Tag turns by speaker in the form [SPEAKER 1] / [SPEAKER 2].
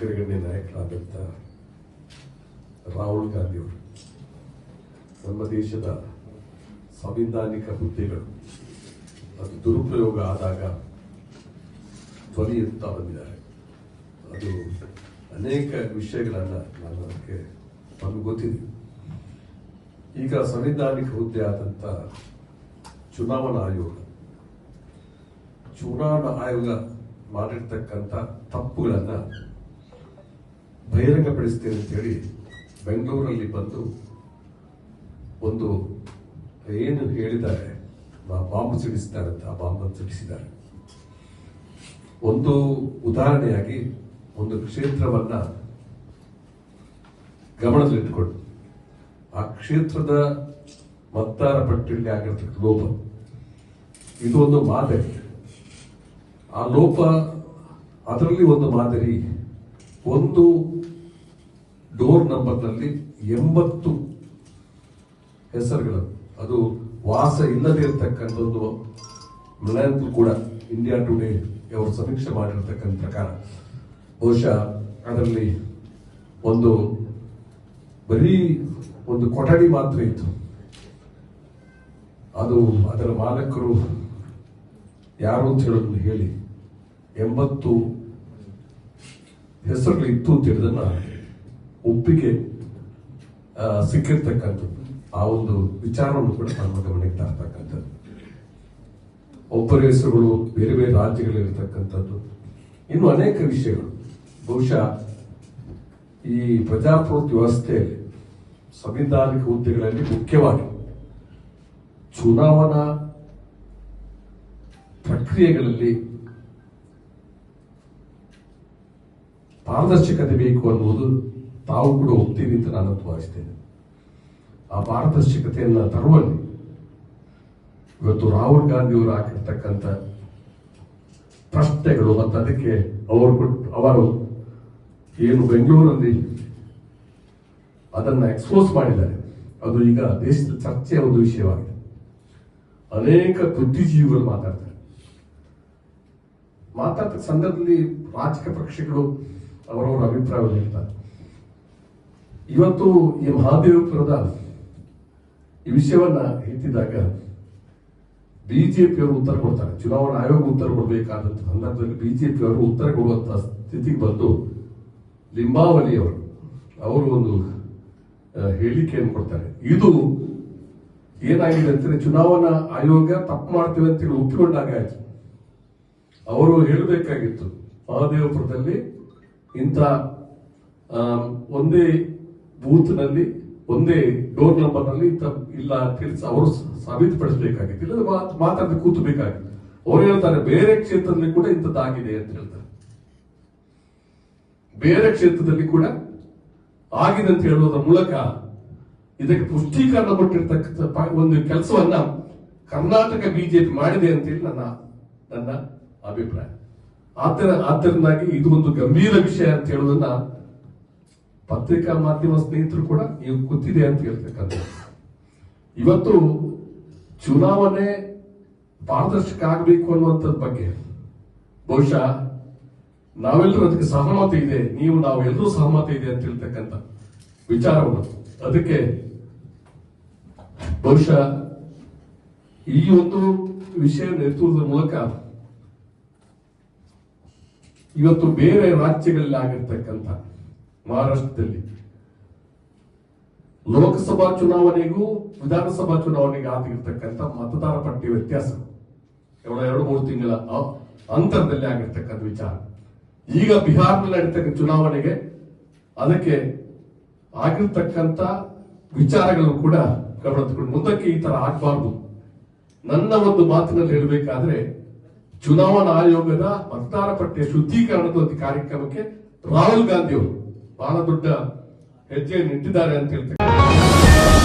[SPEAKER 1] ಅಗ್ರಗಣ್ಯ ನಾಯಕರಾದಂಥ ರಾಹುಲ್ ಗಾಂಧಿಯವರು. ನಮ್ಮ ದೇಶದ ಸಂವಿಧಾನಿಕ ಹುದ್ದೆಗಳು ಅದು ದುರುಪಯೋಗ ಆದಾಗ ಧ್ವನಿ ಬಂದಿದ್ದಾರೆ. ಅದು ಅನೇಕ ವಿಷಯಗಳನ್ನು ನಾನು ಅದಕ್ಕೆ ನಮಗೆ ಗೊತ್ತಿದೆ. ಈಗ ಸಂವಿಧಾನಿಕ ಹುದ್ದೆ ಆದಂಥ ಚುನಾವಣಾ ಆಯೋಗ ಚುನಾವಣಾ ಆಯೋಗ ಮಾಡಿರ್ತಕ್ಕಂಥ ತಪ್ಪುಗಳನ್ನ ಬಹಿರಂಗಪಡಿಸ್ತೇನೆ ಅಂತೇಳಿ ಬೆಂಗಳೂರಲ್ಲಿ ಬಂದು ಒಂದು ಏನು ಹೇಳಿದ್ದಾರೆ ಬಾಂಬ್ ಸಿಡಿಸ್ತಾರೆ ಅಂತ ಆ ಬಾಂಬ್ ಸಿಡಿಸಿದ್ದಾರೆ. ಒಂದು ಉದಾಹರಣೆಯಾಗಿ ಒಂದು ಕ್ಷೇತ್ರವನ್ನ ಗಮನದಲ್ಲಿಟ್ಟುಕೊಂಡು ಆ ಕ್ಷೇತ್ರದ ಮತ್ತಾರ ಪಟ್ಟಿಯಲ್ಲಿ ಆಗಿರ್ತಕ್ಕ ಲೋಪ. ಇದು ಒಂದು ಮಾದರಿ. ಆ ಲೋಪ ಅದರಲ್ಲಿ ಒಂದು ಮಾದರಿ ಒಂದು ಡೋರ್ ನಂಬರ್ನಲ್ಲಿ ಎಂಬತ್ತು ಹೆಸರುಗಳು. ಅದು ವಾಸ ಇಲ್ಲದೆ ಇರತಕ್ಕಂಥದ್ದು ರಿಲಯನ್ಸ್ ಕೂಡ ಇಂಡಿಯಾ ಟುಡೇ ಅವರು ಸಮೀಕ್ಷೆ ಮಾಡಿರ್ತಕ್ಕಂಥ ಪ್ರಕಾರ. ಬಹುಶಃ ಅದರಲ್ಲಿ ಒಂದು ಬರೀ ಒಂದು ಕೊಠಡಿ ಮಾತ್ರ ಇತ್ತು. ಅದು ಅದರ ಮಾಲಕರು ಯಾರು ಅಂತ ಹೇಳೋದನ್ನ ಹೇಳಿ ಎಂಬತ್ತು ಹೆಸರುಗಳು ಇತ್ತು ಅಂತ ಹೇಳಿದನ್ನ ಒಪ್ಪಿಗೆ ಸಿಕ್ಕಿರ್ತಕ್ಕಂಥದ್ದು, ಆ ಒಂದು ವಿಚಾರವನ್ನು ಕೂಡ ನಮ್ಮ ಗಮನಕ್ಕೆ ತರ್ತಕ್ಕಂಥದ್ದು. ಒಬ್ಬರ ಹೆಸರುಗಳು ಬೇರೆ ಬೇರೆ ರಾಜ್ಯಗಳಿರ್ತಕ್ಕಂಥದ್ದು ಇನ್ನು ಅನೇಕ ವಿಷಯಗಳು. ಬಹುಶಃ ಈ ಪ್ರಜಾಪ್ರಭುತ್ವ ವ್ಯವಸ್ಥೆಯಲ್ಲಿ ಸಂವಿಧಾನಿಕ ಹುದ್ದೆಗಳಲ್ಲಿ ಮುಖ್ಯವಾಗಿ ಚುನಾವಣಾ ಪ್ರಕ್ರಿಯೆಗಳಲ್ಲಿ ಪಾರದರ್ಶಕತೆ ಬೇಕು ಅನ್ನುವುದು ತಾವು ಕೂಡ ಒಪ್ತೀವಿ ಅಂತ ನಾನು ಭಾವಿಸ್ತೇನೆ ಆ ಪಾರದರ್ಶಕತೆಯನ್ನ ತರುವಲ್ಲಿ ಇವತ್ತು ರಾಹುಲ್ ಗಾಂಧಿ ಅವರು ಹಾಕಿರ್ತಕ್ಕಂಥ ಪ್ರಶ್ನೆಗಳು ಮತ್ತು ಅದಕ್ಕೆ ಅವರು ಕೊಟ್ಟು, ಅವರು ಏನು ಬೆಂಗಳೂರಲ್ಲಿ ಅದನ್ನು ಎಕ್ಸ್ಪೋಸ್ ಮಾಡಿದ್ದಾರೆ. ಅದು ಈಗ ದೇಶದ ಚರ್ಚೆಯ ಒಂದು ವಿಷಯವಾಗಿದೆ. ಅನೇಕ ಬುದ್ಧಿಜೀವಿಗಳು ಮಾತಾಡ್ತಾರೆ. ಮಾತಾಡ್ತ ಸಂದರ್ಭದಲ್ಲಿ ರಾಜಕೀಯ ಪಕ್ಷಗಳು ಅವರವರ ಅಭಿಪ್ರಾಯವನ್ನು ಹೇಳ್ತಾರೆ. ಇವತ್ತು ಈ ಮಹಾದೇವಪುರದ ಈ ವಿಷಯವನ್ನ ಎತ್ತಿದಾಗ ಬಿಜೆಪಿಯವರು ಉತ್ತರ ಕೊಡ್ತಾರೆ. ಚುನಾವಣಾ ಆಯೋಗ ಉತ್ತರ ಕೊಡಬೇಕಾದಂತ ಸಂದರ್ಭದಲ್ಲಿ ಬಿಜೆಪಿಯವರು ಉತ್ತರ ಕೊಡುವಂತ ಸ್ಥಿತಿಗೆ ಬಂದು ಲಿಂಬಾವಳಿಯವರು ಅವರು ಒಂದು ಹೇಳಿಕೆಯನ್ನು ಕೊಡ್ತಾರೆ. ಇದು ಏನಾಗಿದೆ ಅಂತಂದ್ರೆ ಚುನಾವಣಾ ಆಯೋಗ ತಪ್ಪು ಮಾಡ್ತೀವಿ ಅಂತೇಳಿ ಒಪ್ಪಿಕೊಂಡಾಗ ಆಯ್ತು. ಅವರು ಹೇಳಬೇಕಾಗಿತ್ತು, ಮಹದೇವಪುರದಲ್ಲಿ ಇಂಥ ಒಂದೇ ಬೂತ್ನಲ್ಲಿ, ಒಂದೇ ಡೋರ್ ನಂಬರ್ನಲ್ಲಿ ಇಂಥ ಇಲ್ಲ ಕೆಲಸ ಅವರು ಸಾಬೀತುಪಡಿಸಬೇಕಾಗಿತ್ತು ಇಲ್ಲ ಕೂತು ಬೇಕಾಗಿತ್ತು. ಅವ್ರು ಹೇಳ್ತಾರೆ, ಬೇರೆ ಕ್ಷೇತ್ರದಲ್ಲಿ ಕೂಡ ಇಂಥದ್ದಾಗಿದೆ ಅಂತ ಹೇಳ್ತಾರೆ. ಬೇರೆ ಕ್ಷೇತ್ರದಲ್ಲಿ ಕೂಡ ಆಗಿದೆ ಅಂತ ಹೇಳುವುದರ ಮೂಲಕ ಇದಕ್ಕೆ ಪುಷ್ಟೀಕರಣ ಕೊಟ್ಟಿರ್ತಕ್ಕಂಥ ಒಂದು ಕೆಲಸವನ್ನ ಕರ್ನಾಟಕ ಬಿಜೆಪಿ ಮಾಡಿದೆ ಅಂತೇಳಿ ನನ್ನ ನನ್ನ ಅಭಿಪ್ರಾಯ. ಆತರ ಆದ್ದರಿಂದಾಗಿ ಇದು ಒಂದು ಗಂಭೀರ ವಿಷಯ ಅಂತ ಹೇಳೋದನ್ನ ಪತ್ರಿಕಾ ಮಾಧ್ಯಮ ಸ್ನೇಹಿತರು ಕೂಡ ನೀವು ಕೂತಿದೆ ಅಂತ ಹೇಳ್ತಕ್ಕಂಥ ಇವತ್ತು ಚುನಾವಣೆ ಪಾರದರ್ಶಕ ಆಗಬೇಕು ಅನ್ನುವಂಥದ್ ಬಗ್ಗೆ. ಬಹುಶಃ ನಾವೆಲ್ಲರೂ ಅದಕ್ಕೆ ಸಹಮತ ಇದೆ, ನೀವು ನಾವು ಎಲ್ಲರೂ ಸಹಮತ ಇದೆ ಅಂತ ಹೇಳ್ತಕ್ಕಂಥ ವಿಚಾರವನ್ನು. ಅದಕ್ಕೆ ಬಹುಶಃ ಈ ಒಂದು ವಿಷಯ ನಿರ್ತುವುದರ ಮೂಲಕ ಇವತ್ತು ಬೇರೆ ರಾಜ್ಯಗಳಲ್ಲಿ ಆಗಿರ್ತಕ್ಕಂಥ ಮಹಾರಾಷ್ಟ್ರದಲ್ಲಿ ಲೋಕಸಭಾ ಚುನಾವಣೆಗೂ ವಿಧಾನಸಭಾ ಚುನಾವಣೆಗೆ ಆಗಿರ್ತಕ್ಕಂಥ ಮತದಾರ ಪಟ್ಟಿ ವ್ಯತ್ಯಾಸ. ಎರಡು, ಮೂರು ತಿಂಗಳ ಅಂತರದಲ್ಲಿ ಆಗಿರ್ತಕ್ಕಂಥ ವಿಚಾರ. ಈಗ ಬಿಹಾರದಲ್ಲಿ ನಡೀತಕ್ಕಂಥ ಚುನಾವಣೆಗೆ ಅದಕ್ಕೆ ಆಗಿರ್ತಕ್ಕಂಥ ವಿಚಾರಗಳು ಕೂಡ ಗಮನ ಮುಂದಕ್ಕೆ ಈ ತರ ಆಗಬಾರ್ದು. ನನ್ನ ಒಂದು ಮಾತಿನಲ್ಲಿ ಹೇಳಬೇಕಾದ್ರೆ ಚುನಾವಣಾ ಆಯೋಗದ ಮತದಾರ ಪಟ್ಟಿಯ ಶುದ್ಧೀಕರಣದ ಒಂದು ಕಾರ್ಯಕ್ರಮಕ್ಕೆ ರಾಹುಲ್ ಗಾಂಧಿ ಅವರು ಬಹಳ ದೊಡ್ಡ ಹೆಜ್ಜೆಯನ್ನು ಇಟ್ಟಿದ್ದಾರೆ ಅಂತ ಹೇಳ್ತಾರೆ